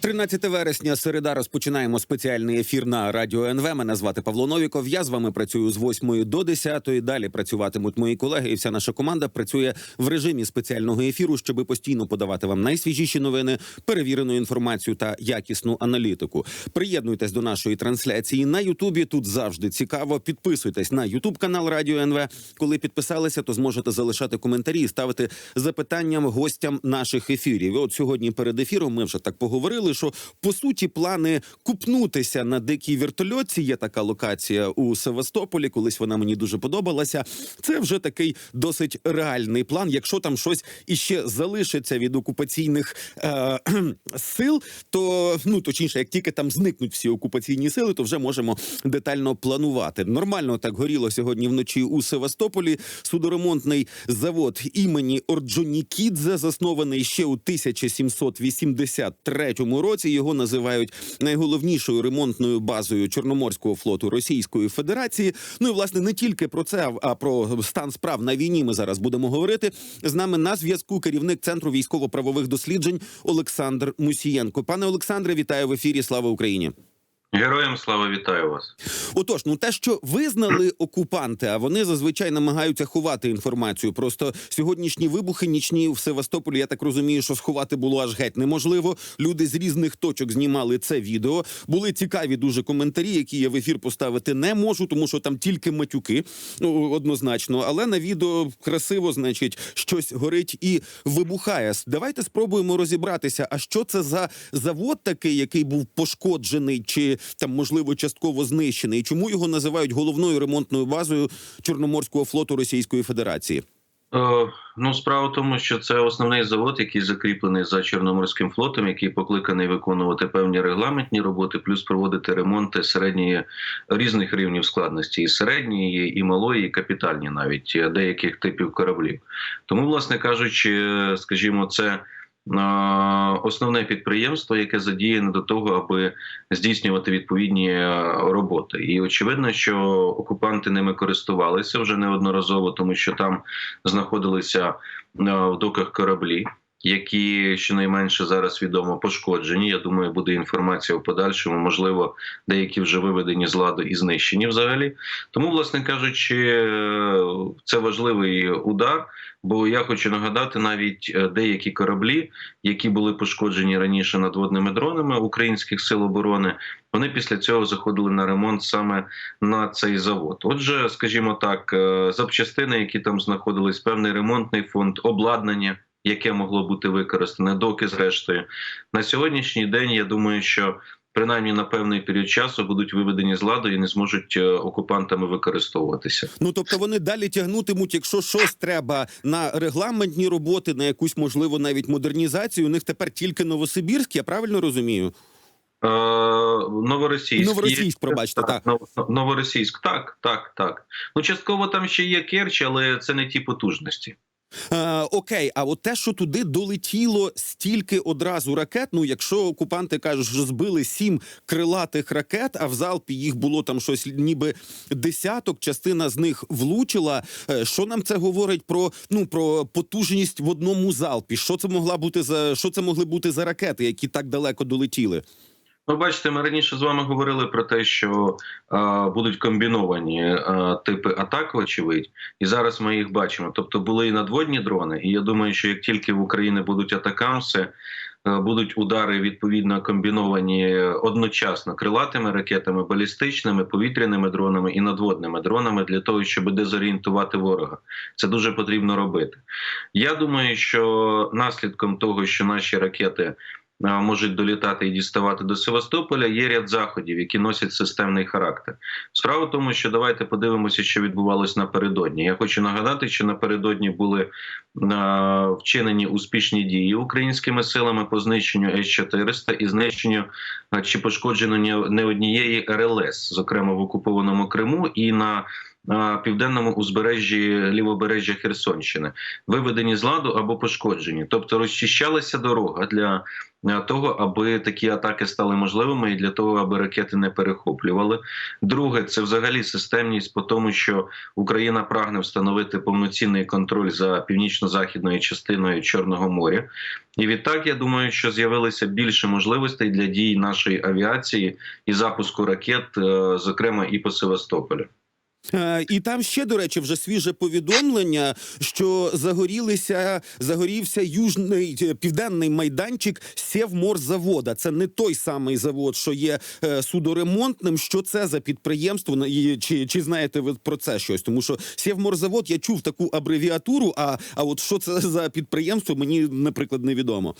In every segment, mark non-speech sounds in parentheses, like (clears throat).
13 вересня, середа, розпочинаємо спеціальний ефір на радіо НВ. Мене звати Павло Новіков. Я з вами працюю з 8 до 10. Далі працюватимуть мої колеги, і вся наша команда працює в режимі спеціального ефіру, щоб постійно подавати вам найсвіжіші новини, перевірену інформацію та якісну аналітику. Приєднуйтесь до нашої трансляції на Ютубі. Тут завжди цікаво. Підписуйтесь на Ютуб канал Радіо НВ. Коли підписалися, то зможете залишати коментарі і ставити запитанням гостям наших ефірів. І От сьогодні перед ефіром ми вже так поговорили, що по суті плани купнутися на дикій вертольотці. Є така локація у Севастополі. Колись вона мені дуже подобалася. Це вже такий досить реальний план. Якщо там щось іще залишиться від окупаційних е, сил, то ну точніше, як тільки там зникнуть всі окупаційні сили, то вже можемо детально планувати. Нормально так горіло сьогодні вночі у Севастополі. Судоремонтний завод імені Орджонікідзе, заснований ще у 1783 році. Його називають найголовнішою ремонтною базою Чорноморського флоту Російської Федерації. Ну і власне не тільки про це, а про стан справ на війні. Ми зараз будемо говорити. З нами на зв'язку керівник центру військово-правових досліджень Олександр Мусієнко. Пане Олександре, вітаю в ефірі. Слава Україні. Героям слава вітаю вас. Отож, ну те, що визнали (clears throat) окупанти, а вони зазвичай намагаються ховати інформацію. Просто сьогоднішні вибухи нічні в Севастополі. Я так розумію, що сховати було аж геть неможливо. Люди з різних точок знімали це відео. Були цікаві дуже коментарі, які я в ефір поставити не можу, тому що там тільки матюки, ну однозначно. Але на відео красиво, значить, щось горить і вибухає. Давайте спробуємо розібратися. А що це за завод такий, який був пошкоджений, чи там можливо частково знищений? Чому його називають головною ремонтною базою Чорноморського флоту Російської Федерації? Е, ну, справа в тому, що це основний завод, який закріплений за Чорноморським флотом, який покликаний виконувати певні регламентні роботи, плюс проводити ремонти середньої різних рівнів складності, і середньої, і малої, і капітальні, навіть е, деяких типів кораблів. Тому, власне кажучи, е, скажімо, це. Основне підприємство, яке задіяне до того, аби здійснювати відповідні е, роботи, і очевидно, що окупанти ними користувалися вже неодноразово, тому що там знаходилися е, в доках кораблі, які щонайменше зараз відомо пошкоджені. Я думаю, буде інформація в подальшому. Можливо, деякі вже виведені з ладу і знищені взагалі. Тому, власне кажучи, е, це важливий удар. Бо я хочу нагадати навіть е, деякі кораблі, які були пошкоджені раніше надводними дронами українських сил оборони. Вони після цього заходили на ремонт саме на цей завод. Отже, скажімо так, е, запчастини, які там знаходились, певний ремонтний фонд, обладнання, яке могло бути використане, доки зрештою на сьогоднішній день. Я думаю, що принаймні на певний період часу будуть виведені з ладу і не зможуть е, окупантами використовуватися. Ну тобто вони далі тягнутимуть, якщо щось треба на регламентні роботи, на якусь можливо навіть модернізацію. У них тепер тільки Новосибірськ, я правильно розумію? Е, Новоросійськ. Новоросійськ, пробачте, так. Нов- Новоросійськ, так, так, так. Ну, частково там ще є Керч, але це не ті потужності. Е, окей, а от те, що туди долетіло стільки одразу ракет. Ну, якщо окупанти кажуть, що збили сім крилатих ракет, а в залпі їх було там щось ніби десяток, частина з них влучила. е, Що нам це говорить про ну про потужність в одному залпі? Що це могла бути за що це могли бути за ракети, які так далеко долетіли? Ну, бачите, ми раніше з вами говорили про те, що е, будуть комбіновані е, типи атак, вочевидь, і зараз ми їх бачимо. Тобто були і надводні дрони, і я думаю, що як тільки в Україні будуть атакамси, е, будуть удари відповідно комбіновані одночасно крилатими ракетами, балістичними, повітряними дронами і надводними дронами для того, щоб дезорієнтувати ворога. Це дуже потрібно робити. Я думаю, що наслідком того, що наші ракети можуть долітати і діставати до Севастополя, є ряд заходів, які носять системний характер. Справа в тому, що давайте подивимося, що відбувалось напередодні. Я хочу нагадати, що напередодні були вчинені успішні дії українськими силами по знищенню С-400 і знищенню чи пошкодженню не однієї РЛС, зокрема в окупованому Криму, і на а, південному узбережжі лівобережжя Херсонщини, виведені з ладу або пошкоджені, тобто розчищалася дорога для е, того, аби такі атаки стали можливими, і для того, аби ракети не перехоплювали. Друге, це взагалі системність по тому, що Україна прагне встановити повноцінний контроль за північно-західною частиною Чорного моря. І відтак я думаю, що з'явилося більше можливостей для дій нашої авіації і запуску ракет, е, зокрема і по Севастополю. Е, І там ще, до речі, вже свіже повідомлення, що загорілися, загорівся южний е, південний майданчик Сєвморзавода. Це не той самий завод, що є е, судоремонтним. Що це за підприємство? Чи, чи знаєте ви про це щось? Тому що Сєвморзавод, я чув таку абревіатуру. А, а от що це за підприємство, мені, наприклад, невідомо.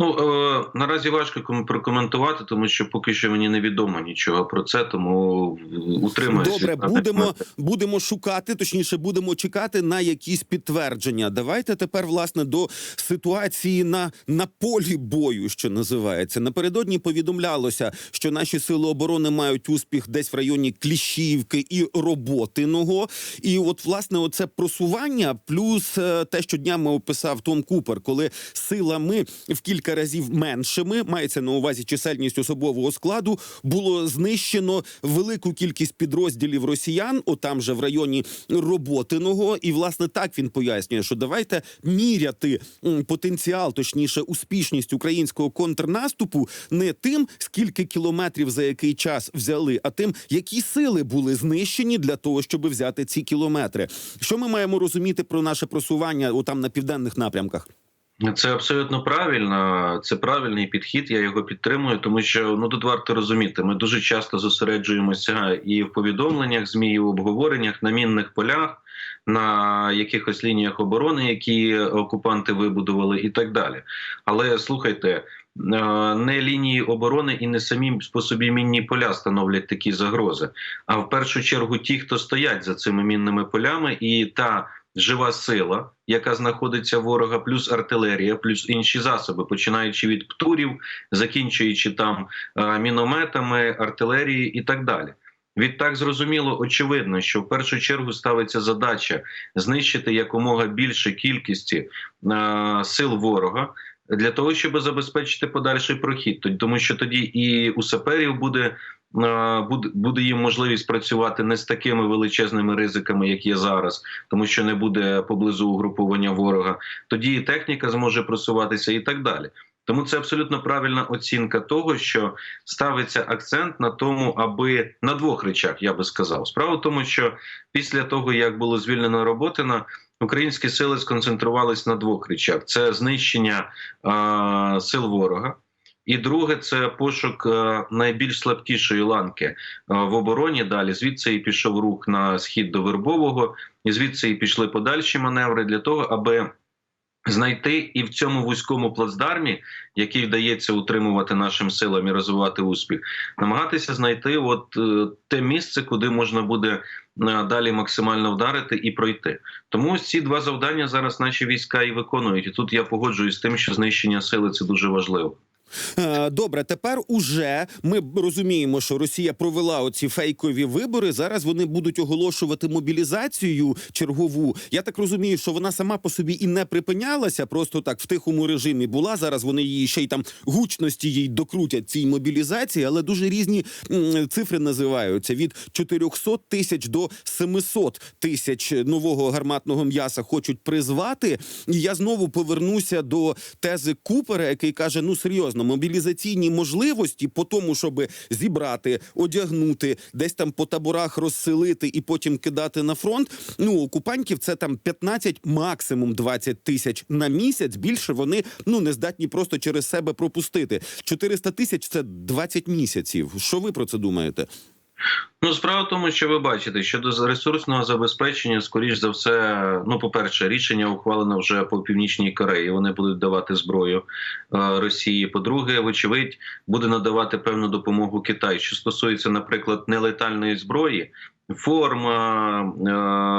Ну е, наразі важко ком- прокоментувати, тому що поки що мені невідомо нічого про це, тому утримуюся. Добре, будемо, будемо шукати, точніше, будемо чекати на якісь підтвердження. Давайте тепер, власне, до ситуації на, на полі бою, що називається. Напередодні повідомлялося, що наші сили оборони мають успіх десь в районі Кліщівки і Роботиного. І от, власне, оце просування, плюс е, те, що днями описав Том Купер, коли силами в кілька разів меншими, мається на увазі чисельність особового складу, було знищено велику кількість підрозділів росіян, отам же в районі Роботиного. І власне так він пояснює, що давайте міряти потенціал, точніше, успішність українського контрнаступу не тим, скільки кілометрів за який час взяли, а тим, які сили були знищені для того, щоб взяти ці кілометри. Що ми маємо розуміти про наше просування отам на південних напрямках? Це абсолютно правильно. Це правильний підхід. Я його підтримую, тому що ну тут варто розуміти. Ми дуже часто зосереджуємося і в повідомленнях змі, і в обговореннях на мінних полях, на якихось лініях оборони, які окупанти вибудували, і так далі. Але слухайте. е, Не лінії оборони і не самі по собі мінні поля становлять такі загрози. А в першу чергу ті, хто стоять за цими мінними полями, і та жива сила, яка знаходиться ворога, плюс артилерія, плюс інші засоби, починаючи від птурів, закінчуючи там е, мінометами, артилерією і так далі. Відтак зрозуміло, очевидно, що в першу чергу ставиться задача знищити якомога більше кількості е, сил ворога. Для того щоб забезпечити подальший прохід, тому що тоді і у саперів буде, буде, буде їм можливість працювати не з такими величезними ризиками, як є зараз, тому що не буде поблизу угруповання ворога. Тоді і техніка зможе просуватися, і так далі. Тому це абсолютно правильна оцінка того, що ставиться акцент на тому, аби на двох речах я би сказав. Справа в тому, що після того як було звільнено Роботина, українські сили сконцентрувались на двох речах: це знищення е, сил ворога. І друге це пошук е, найбільш слабкішої ланки е, в обороні. Далі звідси і пішов рух на схід до Вербового, і звідси і пішли подальші маневри для того, аби знайти і в цьому вузькому плацдармі, який вдається утримувати нашим силам і розвивати успіх, намагатися знайти от е, те місце, куди можна буде далі максимально вдарити і пройти. Тому ось ці два завдання зараз наші війська і виконують. І тут я погоджуюсь з тим, що знищення сили це дуже важливо. Е, Добре, тепер уже ми розуміємо, що Росія провела оці фейкові вибори. Зараз вони будуть оголошувати мобілізацію чергову. Я так розумію, що вона сама по собі і не припинялася, просто так в тихому режимі була. Зараз вони її ще й там гучності їй докрутять цій мобілізації, але дуже різні цифри називаються від 400 тисяч до 700 тисяч нового гарматного м'яса хочуть призвати. І я знову повернуся до тези Купера, який каже: ну серйозно, мобілізаційні можливості по тому, щоб зібрати, одягнути, десь там по таборах розселити і потім кидати на фронт. Ну окупантів це там 15, максимум 20 тисяч на місяць. Більше вони ну не здатні просто через себе пропустити. 400 тисяч це 20 місяців. Що ви про це думаєте? Ну, справа в тому, що ви бачите, щодо ресурсного забезпечення, скоріш за все, ну, по-перше, рішення ухвалено вже по північній Кореї. Вони будуть давати зброю е, Росії. По-друге, вочевидь, буде надавати певну допомогу Китай. Що стосується, наприклад, нелетальної зброї. Форма,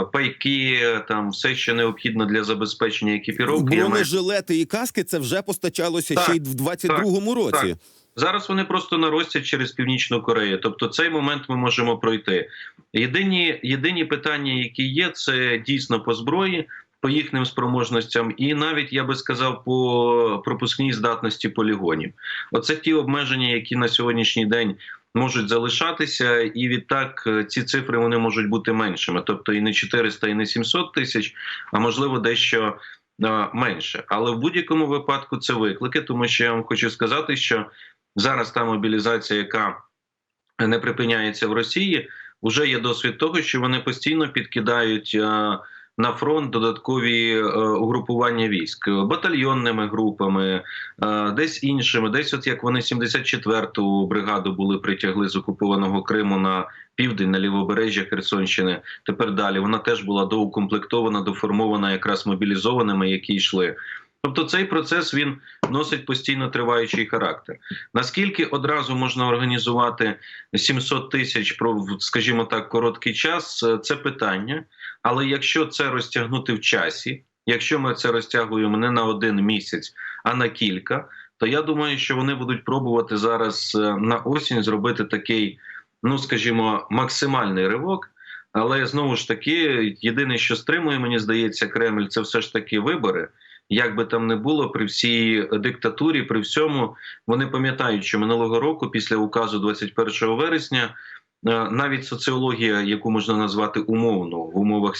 е, пайки, там все, що необхідно для забезпечення екіпіровки. Бронежилети і каски це вже постачалося Так, ще й в 22-му році. так. Зараз вони просто наростять через північну Корею. Тобто, цей момент ми можемо пройти. Єдині, єдині питання, які є, це дійсно по зброї. По їхнім спроможностям, і навіть я би сказав по пропускній здатності полігонів. Оце ті обмеження, які на сьогоднішній день можуть залишатися, і відтак е, ці цифри вони можуть бути меншими, тобто і не 400, і не 700 тисяч, а можливо дещо е, менше. Але в будь-якому випадку це виклики, тому що я вам хочу сказати, що зараз та мобілізація, яка не припиняється в Росії, вже є досвід того, що вони постійно підкидають. е, На фронт додаткові е, угрупування військ батальйонними групами, е, десь іншими, десь, от як вони 74-ту бригаду були притягли з окупованого Криму на південь на лівобережжя Херсонщини. Тепер далі вона теж була доукомплектована, доформована якраз мобілізованими, які йшли. Тобто цей процес він носить постійно триваючий характер. Наскільки одразу можна організувати 700 тисяч про, скажімо так, короткий час, е, це питання. Але якщо це розтягнути в часі, якщо ми це розтягуємо не на один місяць, а на кілька, то я думаю, що вони будуть пробувати зараз е, на осінь зробити такий, ну скажімо, максимальний ривок. Але знову ж таки, єдине, що стримує, мені здається, Кремль, це все ж таки вибори. Як би там не було при всій диктатурі, при всьому вони пам'ятають, що минулого року, після указу 21 вересня, е, навіть соціологія, яку можна назвати умовно в умовах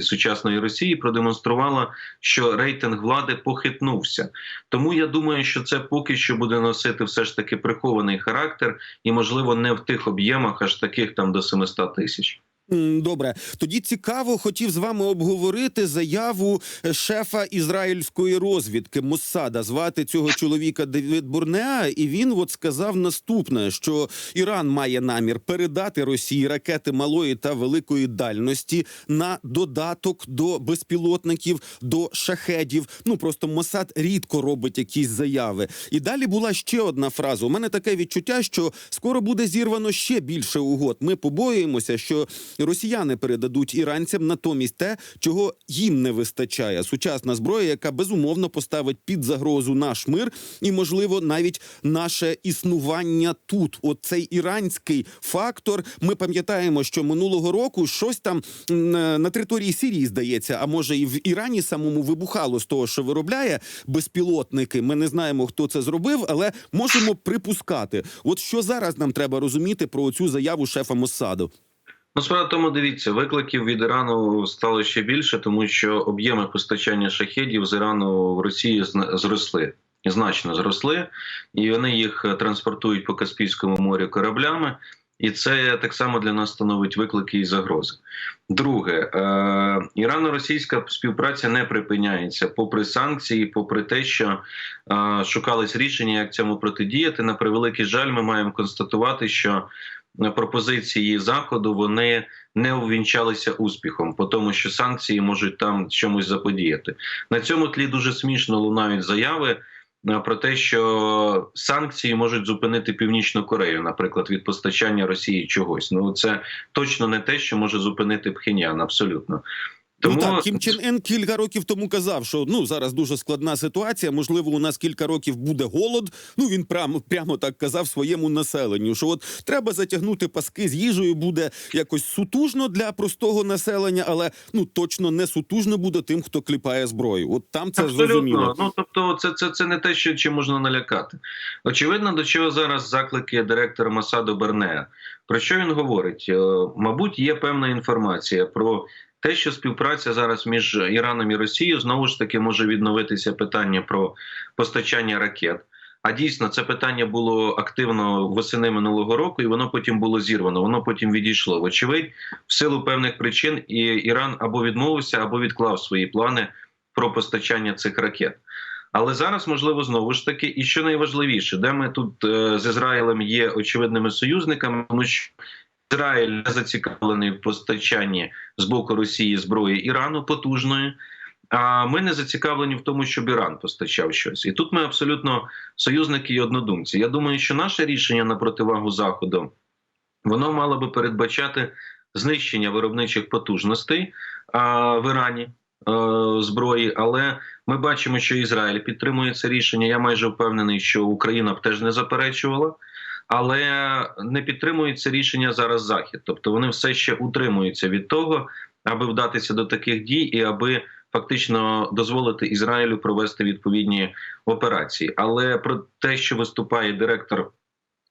сучасної Росії, продемонструвала, що рейтинг влади похитнувся. Тому я думаю, що це поки що буде носити все ж таки прихований характер, і можливо не в тих об'ємах, аж таких там до 700 тисяч. Добре, тоді цікаво, хотів з вами обговорити заяву е, шефа ізраїльської розвідки Моссада. Звати цього чоловіка Девід Бурнеа, і він от сказав наступне: що Іран має намір передати Росії ракети малої та великої дальності на додаток до безпілотників, до шахедів. Ну просто Моссад рідко робить якісь заяви. І далі була ще одна фраза. У мене таке відчуття, що скоро буде зірвано ще більше угод. Ми побоюємося, що росіяни передадуть іранцям натомість те, чого їм не вистачає. Сучасна зброя, яка безумовно поставить під загрозу наш мир і, можливо, навіть наше існування тут. От цей іранський фактор. Ми пам'ятаємо, що минулого року щось там на території Сирії здається, а може і в Ірані самому вибухало з того, що виробляє безпілотники. Ми не знаємо, хто це зробив, але можемо припускати. От що зараз нам треба розуміти про цю заяву шефа Моссаду. Ну, справа тому, дивіться, викликів від Ірану стало ще більше, тому що об'єми постачання шахедів з Ірану в Росії зросли. Значно зросли, і вони їх е, транспортують по Каспійському морю кораблями, і це так само для нас становить виклики і загрози. Друге, е, ірано-російська співпраця не припиняється, попри санкції, попри те, що е, шукались рішення, як цьому протидіяти. На превеликий жаль, ми маємо констатувати, що пропозиції заходу вони не увінчалися успіхом, по тому, що санкції можуть там чомусь заподіяти. На цьому тлі дуже смішно лунають заяви. е, Про те, що санкції можуть зупинити Північну Корею, наприклад, від постачання Росії чогось. Ну це точно не те, що може зупинити Пхеньян, абсолютно. Ну так, Кім Чен Ен кілька років тому казав, що ну зараз дуже складна ситуація. Можливо, у нас кілька років буде голод. Ну він прямо прямо так казав своєму населенню. Що от треба затягнути паски з їжею, буде якось сутужно для простого населення, але ну точно не сутужно буде тим, хто кліпає зброю. От там це зрозуміло. Ну тобто, це, це, це не те, що чим можна налякати. Очевидно, до чого зараз заклики директора Масаду Бернея. Про що він говорить? Е, Мабуть, є певна інформація про те, що співпраця зараз між Іраном і Росією знову ж таки може відновитися питання про постачання ракет. А дійсно, це питання було активно восени минулого року, і воно потім було зірвано. Воно потім відійшло. Вочевидь, в силу певних причин і Іран або відмовився, або відклав свої плани про постачання цих ракет. Але зараз можливо знову ж таки, і що найважливіше, де ми тут е, з Ізраїлем є очевидними союзниками, тому що Ізраїль не зацікавлений в постачанні з боку Росії зброї Ірану потужної. А ми не зацікавлені в тому, щоб Іран постачав щось, і тут ми абсолютно союзники і однодумці. Я думаю, що наше рішення на противагу заходу воно мало би передбачати знищення виробничих потужностей в Ірані. зброї, але ми бачимо, що Ізраїль підтримує це рішення. Я майже впевнений, що Україна б теж не заперечувала. Але не підтримує це рішення зараз Захід. Тобто вони все ще утримуються від того, аби вдатися до таких дій і аби фактично дозволити Ізраїлю провести відповідні операції. Але про те, що виступає директор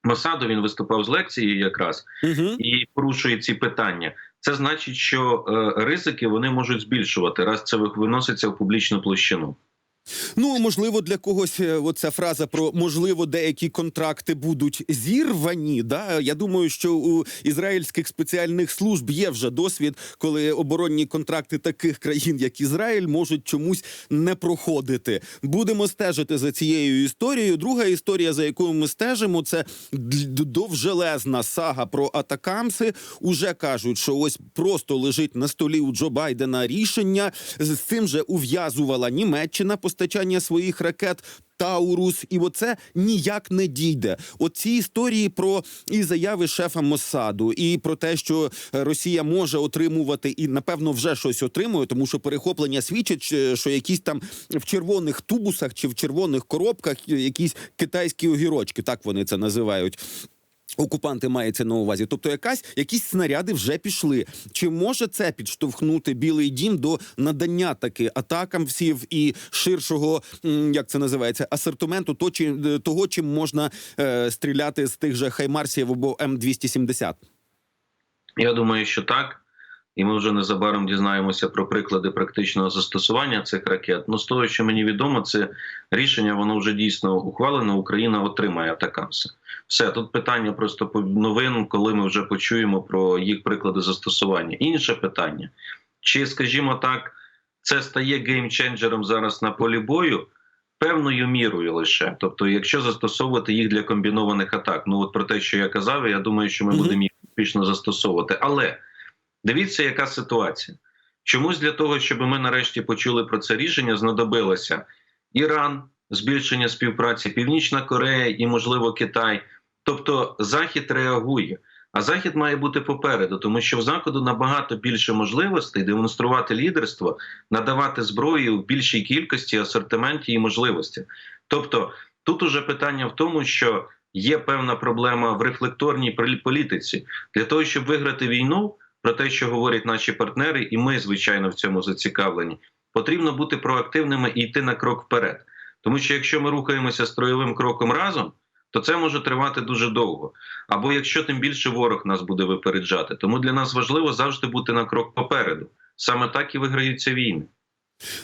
Мосаду, він виступав з лекції якраз Угу. і порушує ці питання. Це значить, що е, ризики вони можуть збільшувати, раз це виноситься в публічну площину. Ну можливо, для когось е, оця фраза про можливо деякі контракти будуть зірвані. Да, я думаю, що у ізраїльських спеціальних служб є вже досвід, коли оборонні контракти таких країн, як Ізраїль, можуть чомусь не проходити. Будемо стежити за цією історією. Друга історія, за якою ми стежимо, це довжелезна сага про атакамси. Уже кажуть, що ось просто лежить на столі у Джо Байдена рішення. З цим же ув'язувала Німеччина постачання своїх ракет. Таурус, і оце ніяк не дійде. Оці історії про і заяви шефа Моссаду, і про те, що е, Росія може отримувати, і напевно вже щось отримує, тому що перехоплення свідчить, е, що якісь там в червоних тубусах чи в червоних коробках е, якісь китайські огірочки, так вони це називають. Окупанти мається на увазі, тобто якась якісь снаряди вже пішли. Чи може це підштовхнути Білий Дім до надання таки атакам всів і ширшого, як це називається, асортименту то, чи, е, того, чим можна е, стріляти з тих же Хаймарсів або М270? Я думаю, що так. І ми вже незабаром дізнаємося про приклади практичного застосування цих ракет. Ну, з того, що мені відомо, це рішення воно вже дійсно ухвалено. Україна отримає атакамси. Все тут питання просто по- новин, коли ми вже почуємо про їх приклади застосування. Інше питання: чи, скажімо так, це стає геймченджером зараз на полі бою? Певною мірою лише, тобто, якщо застосовувати їх для комбінованих атак, ну от про те, що я казав, я думаю, що ми будемо їх успішно застосовувати. Але дивіться, яка ситуація. Чомусь для того, щоб ми нарешті почули про це рішення, знадобилося Іран, збільшення співпраці, Північна Корея і, можливо, Китай. Тобто Захід реагує. А Захід має бути попереду, тому що в Заходу набагато більше можливостей демонструвати лідерство, надавати зброю в більшій кількості, асортименті і можливості. Тобто, тут уже питання в тому, що є певна проблема в рефлекторній полі- політиці для того, щоб виграти війну, про те, що говорять наші партнери, і ми, звичайно, в цьому зацікавлені. Потрібно бути проактивними і йти на крок вперед. Тому що якщо ми рухаємося строєвим кроком разом, то це може тривати дуже довго. Або якщо тим більше ворог нас буде випереджати. Тому для нас важливо завжди бути на крок попереду. Саме так і виграються війни.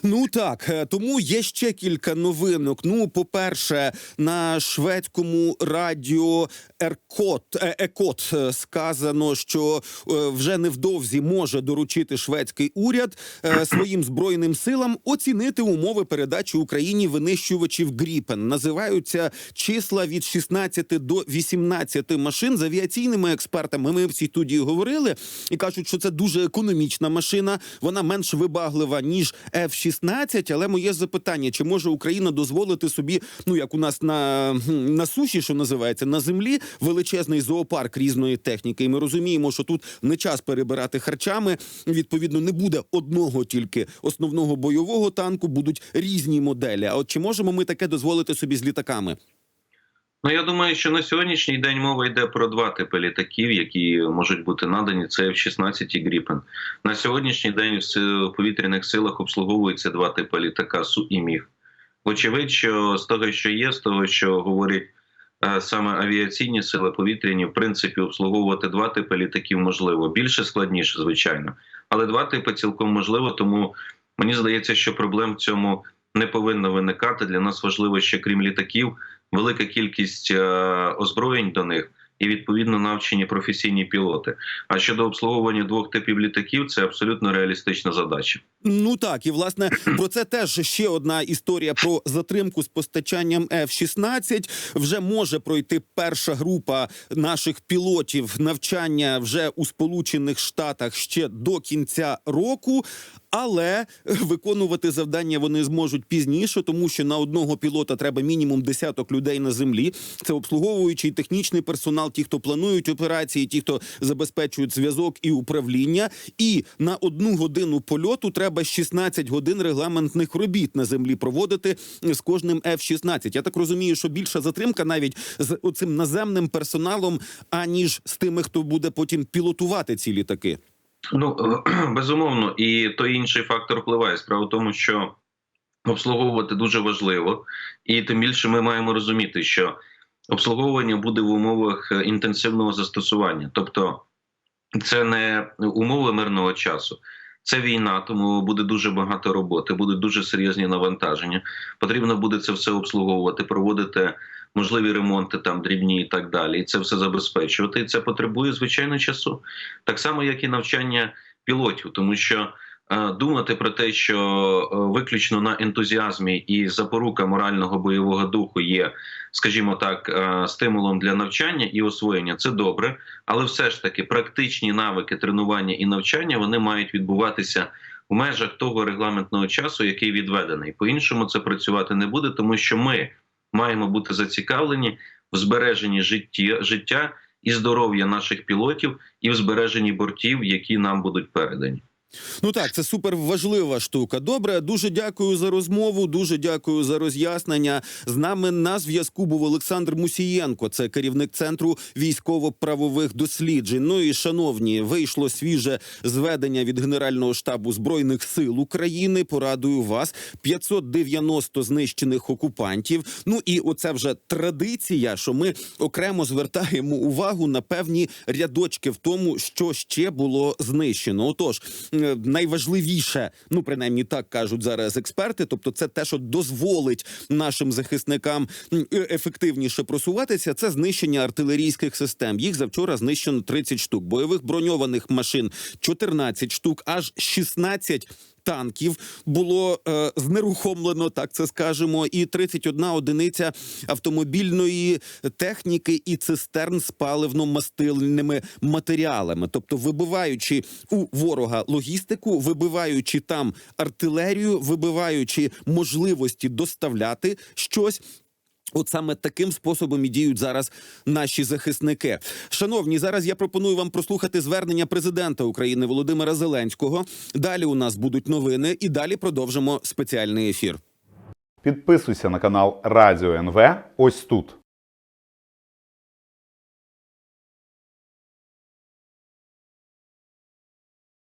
Ну так, е, тому є ще кілька новинок. Ну, по-перше, на шведському радіо Еркот Екот е, сказано, що е, вже невдовзі може доручити шведський уряд своїм збройним силам оцінити умови передачі Україні винищувачів Гріпен. Називаються числа від 16 до 18 машин з авіаційними експертами. Ми в цій студії говорили і кажуть, що це дуже економічна машина. Вона менш вибаглива ніж F-16, Але моє запитання: чи може Україна дозволити собі, ну як у нас на, на суші, що називається, на землі величезний зоопарк різної техніки? І ми розуміємо, що тут не час перебирати харчами. Відповідно, не буде одного тільки основного бойового танку, будуть різні моделі. А от чи можемо ми таке дозволити собі з літаками? Ну я думаю, що на сьогоднішній день мова йде про два типи літаків, які можуть бути надані. Це F-16 і Гріпен. На сьогоднішній день в повітряних силах обслуговуються два типи літака Су і Міг. Вочевидь, що з того, що є, з того, що говорять е, саме авіаційні сили повітряні, в принципі, обслуговувати два типи літаків можливо. Більше складніше, звичайно, але два типи цілком можливо. Тому мені здається, що проблем в цьому не повинно виникати. Для нас важливо, що крім літаків, велика кількість е, озброєнь до них. І відповідно навчені професійні пілоти. А щодо обслуговування двох типів літаків, це абсолютно реалістична задача. Ну так, і власне (clears throat) про це теж ще одна історія про затримку з постачанням F-16. Вже може пройти перша група наших пілотів навчання вже у Сполучених Штатах ще до кінця року. Але виконувати завдання вони зможуть пізніше, тому що на одного пілота треба мінімум десяток людей на землі. Це обслуговуючий технічний персонал, персонал, ті, хто планують операції, ті, хто забезпечують зв'язок і управління. І на одну годину польоту треба 16 годин регламентних робіт на землі проводити з кожним F-16. Я так розумію, що більша затримка навіть з оцим наземним персоналом, аніж з тими, хто буде потім пілотувати ці літаки. Ну (clears throat) безумовно, і той інший фактор впливає. Справа в тому, що обслуговувати дуже важливо, і тим більше ми маємо розуміти, що обслуговування буде в умовах е, інтенсивного застосування, тобто це не умови мирного часу. Це війна, тому буде дуже багато роботи, будуть дуже серйозні навантаження. Потрібно буде це все обслуговувати, проводити можливі ремонти там дрібні і так далі. І це все забезпечувати. І це потребує звичайно часу, так само як і навчання пілотів, тому що думати про те, що е, виключно на ентузіазмі і запорука морального бойового духу є, скажімо так, е, стимулом для навчання і освоєння, це добре, але все ж таки практичні навики тренування і навчання вони мають відбуватися. В межах того регламентного часу, який відведений, по іншому це працювати не буде, тому що ми маємо бути зацікавлені в збереженні житті, життя і здоров'я наших пілотів, і в збереженні бортів, які нам будуть передані. Ну так, це супер важлива штука. Добре, дуже дякую за розмову. Дуже дякую за роз'яснення. З нами на зв'язку був Олександр Мусієнко, це керівник центру військово-правових досліджень. Ну і шановні, вийшло свіже зведення від Генерального штабу збройних сил України. Порадую вас 590 знищених окупантів. Ну і оце вже традиція, що ми окремо звертаємо увагу на певні рядочки в тому, що ще було знищено. Отож, найважливіше, ну принаймні так кажуть зараз експерти. Тобто, це те, що дозволить нашим захисникам е, ефективніше просуватися. Це знищення артилерійських систем. Їх завчора знищено 30 штук, бойових броньованих машин 14 штук, аж 16 танків було е, знерухомлено, так це скажемо, і 31 одиниця автомобільної техніки і цистерн з паливно-мастильними матеріалами, тобто вибиваючи у ворога логістику, вибиваючи там артилерію, вибиваючи можливості доставляти щось. От саме таким способом і діють зараз наші захисники. Шановні, зараз я пропоную вам прослухати звернення президента України Володимира Зеленського. Далі у нас будуть новини, і далі продовжимо спеціальний ефір. Підписуйся на канал Радіо НВ ось тут.